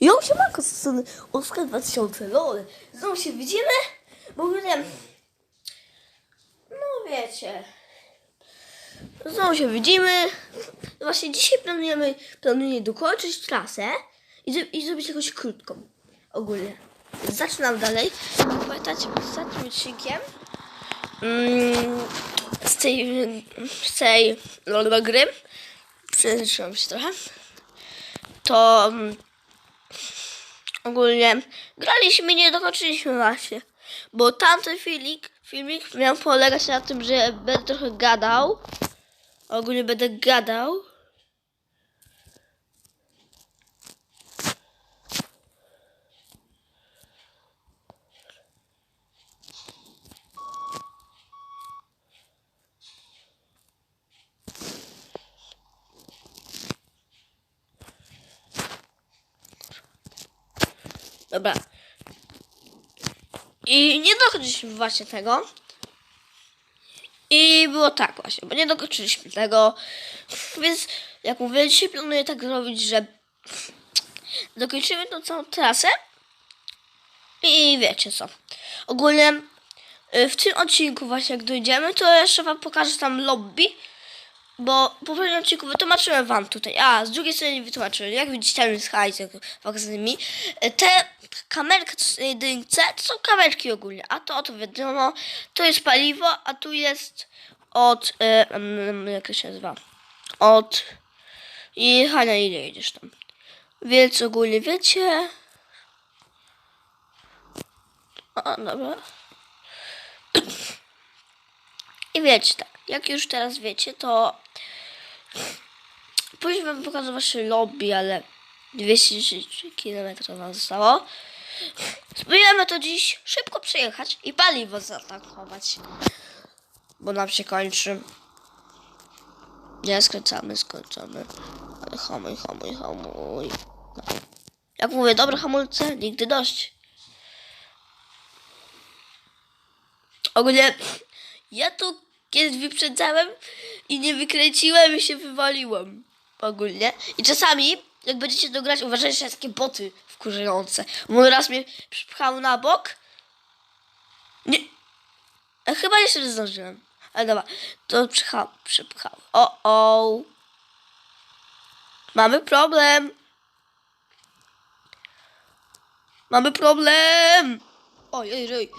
Jo, siemanko, z strony Oskar 2000, lol. Znowu się widzimy, bo ogólnie... No wiecie... Znowu się widzimy. Właśnie dzisiaj planujemy, planuję dokończyć trasę i, i zrobić jakąś krótką. Ogólnie. Zaczynam dalej. Pamiętacie, ostatnim odcinkiem mm, z tej, z tej lol gry przeżyczyłam się trochę to mm, ogólnie graliśmy nie dokończyliśmy właśnie. Bo tamten filmik, filmik miał polegać na tym, że będę trochę gadał. Ogólnie będę gadał. Dobra. I nie dokończyliśmy właśnie tego. I było tak właśnie, bo nie dokończyliśmy tego. Więc jak mówię, dzisiaj planuję tak zrobić, że dokończymy tą całą trasę. I wiecie co. Ogólnie y, w tym odcinku właśnie jak dojdziemy, to jeszcze wam pokażę tam lobby. Bo po poprzednim odcinku wytłumaczyłem wam tutaj, a z drugiej strony nie wytłumaczyłem, jak widzicie tam jest hajs magazynymi. Te kamerki w jedynce to są kamerki ogólnie, a to, to wiadomo, to jest paliwo, a tu jest od, e, mm, jak to się nazywa, od i Hania ile jedziesz tam. Więc ogólnie wiecie, o, dobra. I wiecie tak, jak już teraz wiecie, to później wam pokażę wasze lobby, ale 210 km nam zostało. Spróbujemy to dziś szybko przejechać i paliwo zatankować, bo nam się kończy. Nie, skręcamy, skręcamy. Ale hamuj, hamuj, hamuj. Jak mówię, dobre hamulce, nigdy dość. Ogólnie ja tu kiedyś wyprzedzałem i nie wykręciłem i się wywaliłem. Ogólnie. I czasami, jak będziecie to grać, uważajcie na takie boty wkurzające. Mój raz mnie przypchał na bok. Nie. A chyba jeszcze nie zdążyłem. Ale dobra, to przypchał. przypchał. O, o. Mamy problem. Mamy problem. Oj, oj, oj.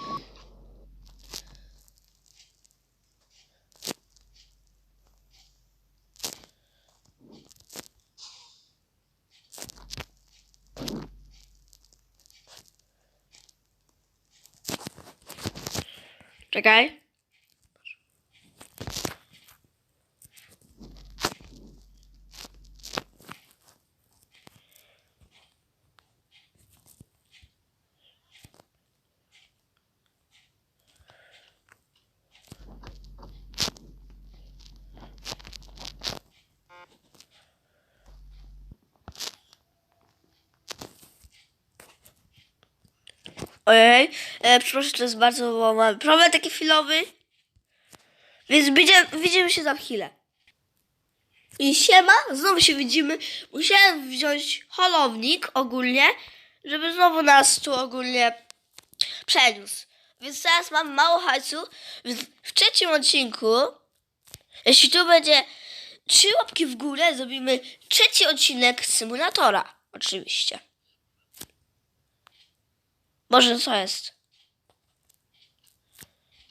Czekaj. Ojej, e, przepraszam, to jest bardzo bo mamy problem taki chwilowy. Więc widzimy, widzimy się za chwilę. I siema, znowu się widzimy. Musiałem wziąć holownik ogólnie, żeby znowu nas tu ogólnie przeniósł. Więc teraz mam mało hajsu. W trzecim odcinku, jeśli tu będzie trzy łapki w górę, zrobimy trzeci odcinek symulatora. Oczywiście. Boże, co jest?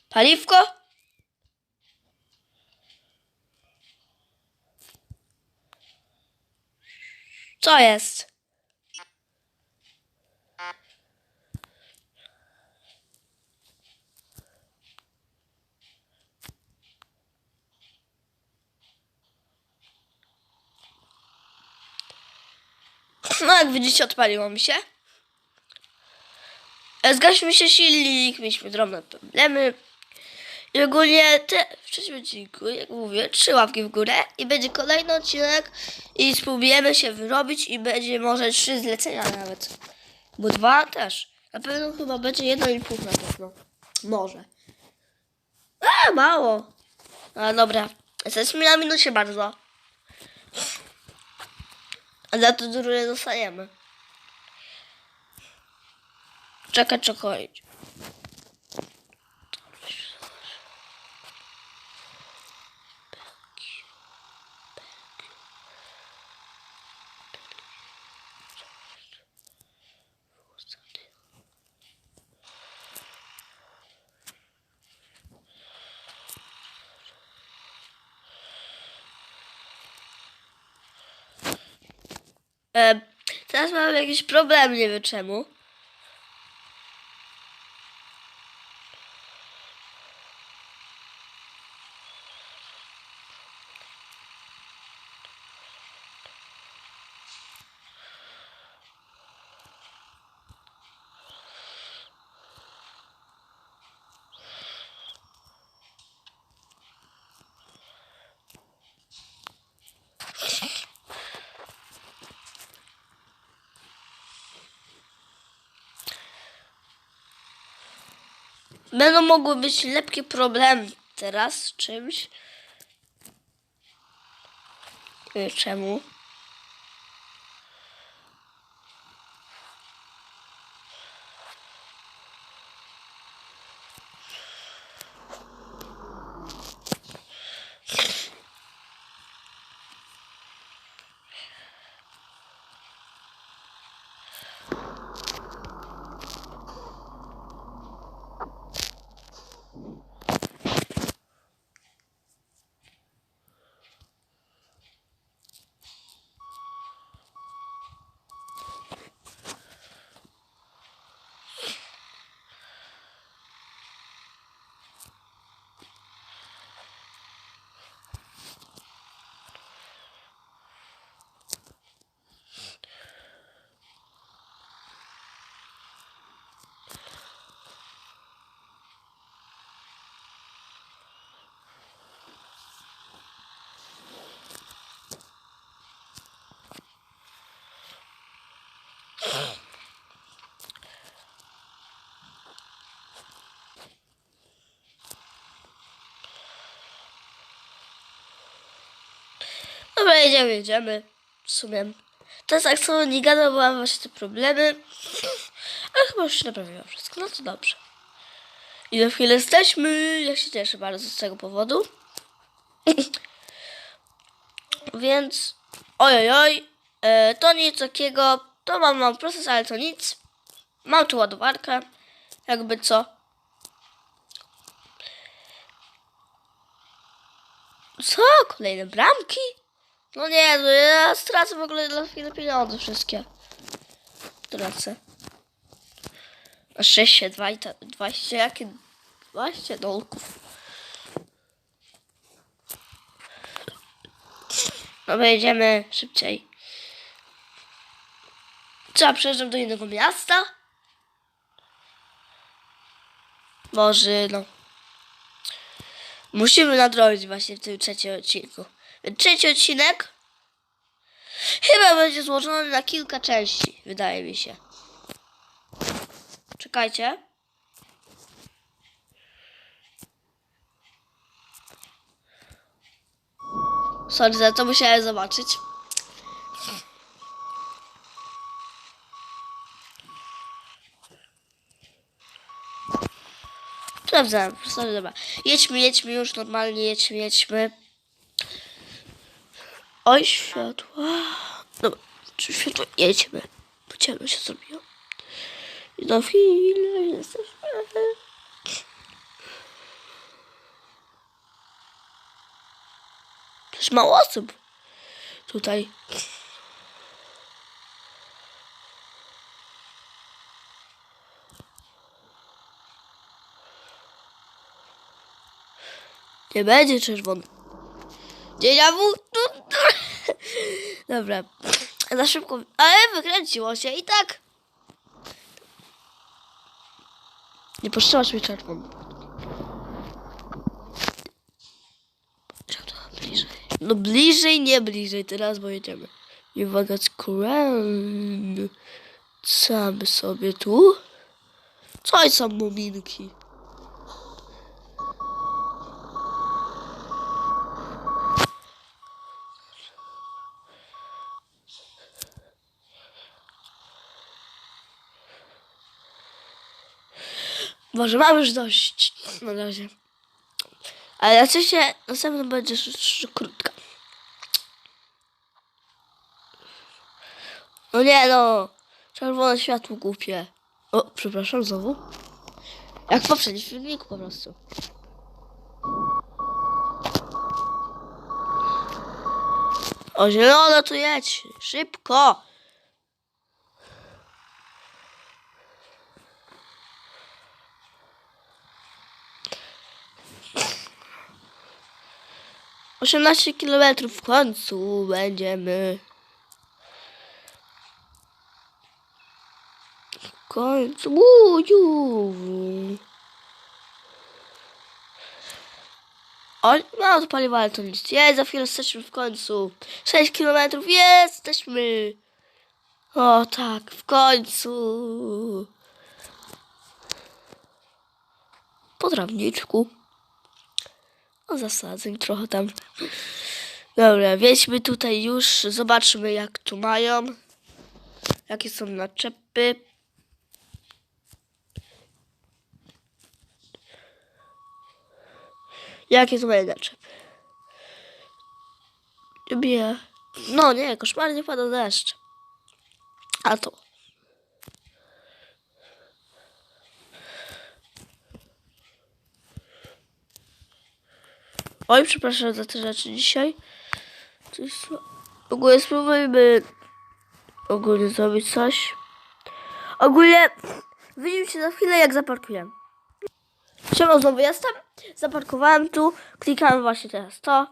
Paliwko? Co jest? No jak widzicie odpaliło mi się. E, Zgasił się silnik, mieliśmy drobne problemy. I ogólnie te, w trzecim odcinku, jak mówię, trzy łapki w górę i będzie kolejny odcinek i spróbujemy się wyrobić i będzie może trzy zlecenia nawet. Bo dwa też. Na pewno chyba będzie jedno i pół na pewno. Może. A, mało. A dobra. Jesteśmy na minusie bardzo. A za to nie dostajemy. Czekać, czekać. E, teraz mam jakiś problem, nie wiem czemu. Będą mogły być lekkie problemy teraz z czymś. Czemu. Dobra, jedziemy, jedziemy. W sumie. Teraz sobie nie gadał, bo mam właśnie te problemy. Ale chyba już się naprawiło wszystko. No to dobrze. I za chwilę jesteśmy. Ja się cieszę bardzo z tego powodu. Więc oj, oj, e, to nic takiego. To mam, mam proces, ale to nic. Mam tu ładowarkę. Jakby co. Co? Kolejne bramki? No nie, no ja stracę w ogóle dla chwilę pieniądze wszystkie. Tracę. Na szczęście 20, 20 jakie? 20 dolków. Dobra, jedziemy szybciej. Co, przejeżdżam do innego miasta? Może, no. Musimy nadrobić właśnie w tym trzecim odcinku. Trzeci odcinek chyba będzie złożony na kilka części, wydaje mi się. Czekajcie. Sorry za to, musiałem zobaczyć. Sprawdzałem, sorry, dobra. Jedźmy, jedźmy już, normalnie jedźmy, jedźmy. Oj, światła. Dobra, czy światło? Jedźmy. Bo ciemno się zrobiło. I na chwilę jesteśmy. Też mało osób tutaj. Nie będzie czerwony. Tu, tu. Dobra. Za szybko. Ale wykręciło się i tak. Nie postrzełaś mi czerwony. Bliżej. No bliżej, nie bliżej. Teraz bo jedziemy. I uwaga, skręcamy sobie tu. Co są muminki? Może mam już dość na razie. Ale oczywiście następna będzie krótka. No nie no, czerwone światło głupie. O, przepraszam znowu. Jak w poprzednim filmiku po prostu. O, zielone tu jedź, szybko. Osiemnaście kilometrów w końcu będziemy. W końcu. Uuu, O, no ale to nic. Jest, za chwilę jesteśmy w końcu. 6 kilometrów, jesteśmy. O tak, w końcu. Po trawniczku. O, zasadzeń trochę tam. Dobra, wjedźmy tutaj już. Zobaczmy, jak tu mają. Jakie są naczepy. Jakie to mają naczepy. Lubię. No nie, koszmarnie pada deszcz. A to. Oj, przepraszam za te rzeczy dzisiaj. Coś Ogólnie spróbujmy ogólnie zrobić coś. Ogólnie widzimy się za chwilę jak zaparkuję. Siema, znowu jestem. Zaparkowałem tu. Klikałem właśnie teraz to.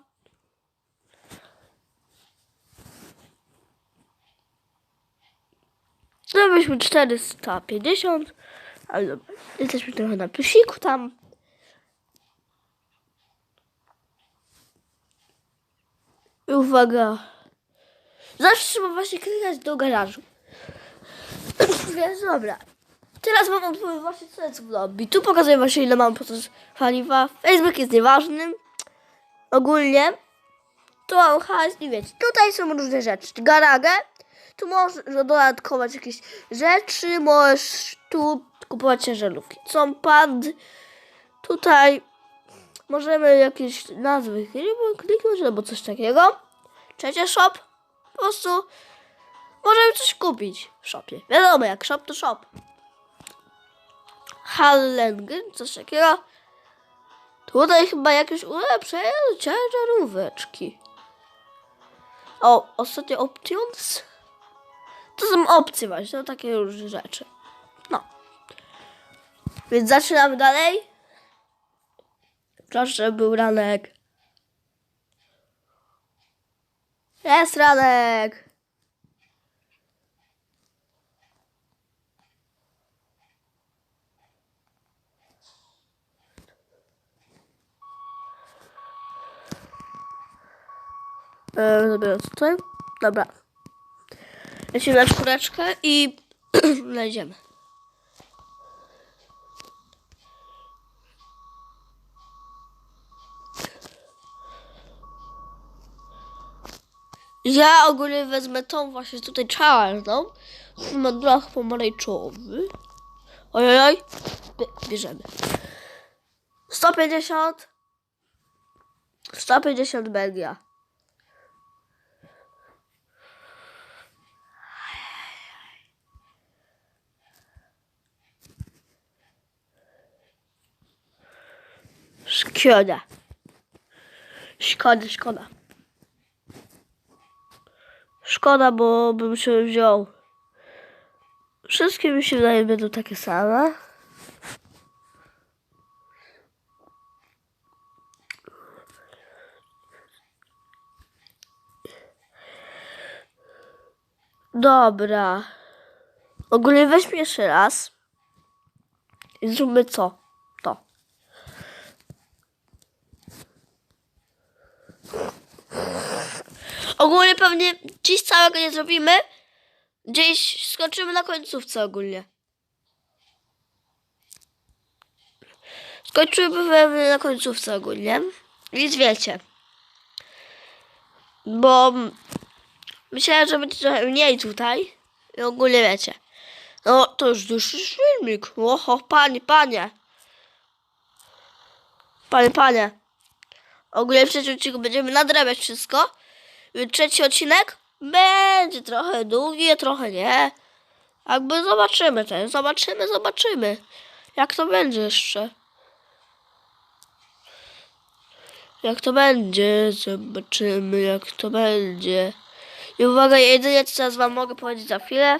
Zrobiliśmy 450. Ale. Jesteśmy trochę na plusiku tam. Uwaga. Zawsze trzeba właśnie klikać do garażu. Więc dobra. Teraz mam odpowiedź właśnie co jest w lobby. Tu pokazuję właśnie ile mam procent paliwa. Facebook jest nieważnym. Ogólnie. Tu mam hajs i wiecie. Tutaj są różne rzeczy. Garagę. Tu możesz dodatkować jakieś rzeczy. Możesz tu kupować ciężarówki. Są pad. Tutaj możemy jakieś nazwy kliknąć albo coś takiego. Trzecie shop. Po prostu możemy coś kupić w shopie. Wiadomo, jak shop to shop. Hallengen, coś takiego. Tutaj chyba jakieś ulepszenie ciężaróweczki. O, ostatnie options. To są opcje właśnie, to takie różne rzeczy. No. Więc zaczynamy dalej. Proszę, był ranek. Jest ranek. Eee, Zabiorę tutaj. Dobra. Lecimy na czwóreczkę i znajdziemy. Ja ogólnie wezmę tą właśnie tutaj czarną. Ma blach pomarańczowy. Ojoj, bierzemy. 150. 150 Belgia. Szkoda. Szkoda, szkoda. Szkoda, bo bym się wziął. Wszystkie mi się wydaje będą takie same. Dobra. Ogólnie weźmy jeszcze raz. I zróbmy co? To. Ogólnie pewnie dziś całego nie zrobimy. Gdzieś skończymy na końcówce ogólnie. Skończymy pewnie na końcówce ogólnie. Więc wiecie. Bo myślałem, że będzie trochę mniej tutaj. I ogólnie wiecie. No to już dłuższy filmik. Oho, panie, panie. Panie, panie. Ogólnie w trzecim odcinku będziemy nadrabiać wszystko. Więc Trzeci odcinek będzie trochę długi, trochę nie. Jakby zobaczymy ten, zobaczymy, zobaczymy. Jak to będzie jeszcze. Jak to będzie, zobaczymy jak to będzie. I uwaga, jedynie co teraz wam mogę powiedzieć za chwilę,